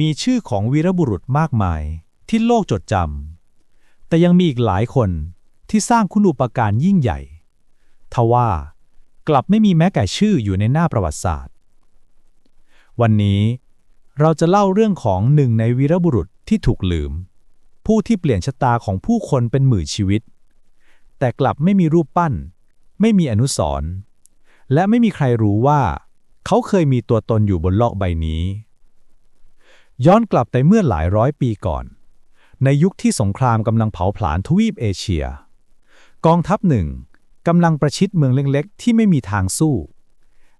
มีชื่อของวีรบุรุษมากมายที่โลกจดจำ แต่ยังมีอีกหลายคนที่สร้างคุณูปการยิ่งใหญ่ ทว่ากลับไม่มีแม้แต่ชื่ออยู่ในหน้าประวัติศาสตร์ วันนี้เราจะเล่าเรื่องของหนึ่งในวีรบุรุษที่ถูกลืม ผู้ที่เปลี่ยนชะตาของผู้คนเป็นหมื่นชีวิต แต่กลับไม่มีรูปปั้น ไม่มีอนุสรณ์และไม่มีใครรู้ว่า เขาเคยมีตัวตนอยู่บนโลกใบนี้ ย้อนกลับไปเมื่อหลายร้อยปีก่อน ในยุคที่สงครามกำลังเผาผลาญทวีปเอเชีย กองทัพหนึ่งกำลังประชิดเมืองเล็กๆ ที่ไม่มีทางสู้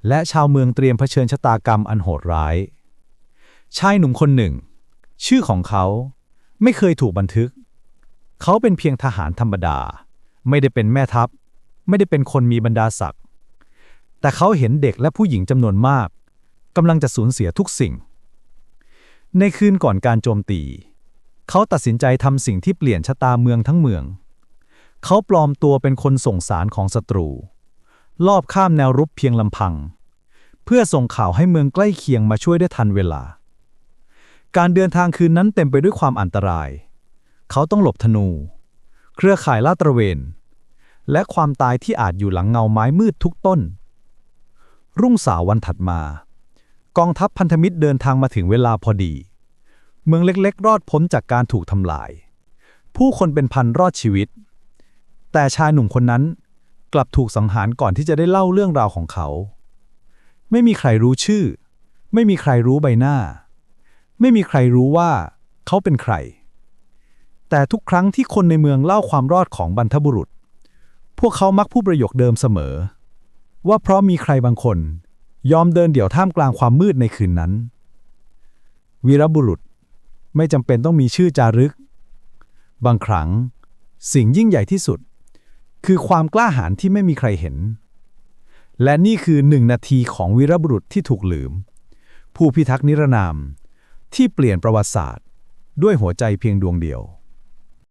และชาวเมืองเตรียมเผชิญชะตากรรมอันโหดร้าย ชายหนุ่มคนหนึ่ง ชื่อของเขาไม่เคยถูกบันทึก เขาเป็นเพียงทหารธรรมดา ไม่ได้เป็นแม่ทัพ ไม่ได้เป็นคนมีบรรดาศักดิ์แต่เขาเห็นเด็กและผู้หญิงจำนวนมากกำลังจะสูญเสียทุกสิ่ง ในคืนก่อนการโจมตี เขาตัดสินใจทำสิ่งที่เปลี่ยนชะตาเมืองทั้งเมือง เขาปลอมตัวเป็นคนส่งสารของศัตรู ลอบข้ามแนวรุกเพียงลำพัง เพื่อส่งข่าวให้เมืองใกล้เคียงมาช่วยได้ทันเวลา การเดินทางคืนนั้นเต็มไปด้วยความอันตราย เขาต้องหลบธนู เครือข่ายลาดตระเวน และความตายที่อาจอยู่หลังเงาไม้มืดทุกต้น รุ่งสาววันถัดมา กองทัพพันธมิตรเดินทางมาถึงเวลาพอดี เมืองเล็กๆ รอดพ้นจากการถูกทำลาย ผู้คนเป็นพันรอดชีวิต แต่ชายหนุ่มคนนั้นกลับถูกสังหารก่อนที่จะได้เล่าเรื่องราวของเขา ไม่มีใครรู้ชื่อ ไม่มีใครรู้ใบหน้า ไม่มีใครรู้ว่าเขาเป็นใคร แต่ทุกครั้งที่คนในเมืองเล่าความรอดของบรรพบุรุษ พวกเขามักพูดประโยคเดิมเสมอ ว่าเพราะมีใครบางคน ยอมเดินเดี่ยวท่ามกลางความมืดในคืนนั้น วีรบุรุษ ไม่จำเป็นต้องมีชื่อจารึก บางครั้ง สิ่งยิ่งใหญ่ที่สุด คือความกล้าหาญที่ไม่มีใครเห็น และนี่คือหนึ่งนาทีของวีรบุรุษที่ถูกลืม ผู้พิทักษ์นิรนาม ที่เปลี่ยนประวัติศาสตร์ ด้วยหัวใจเพียงดวงเดียว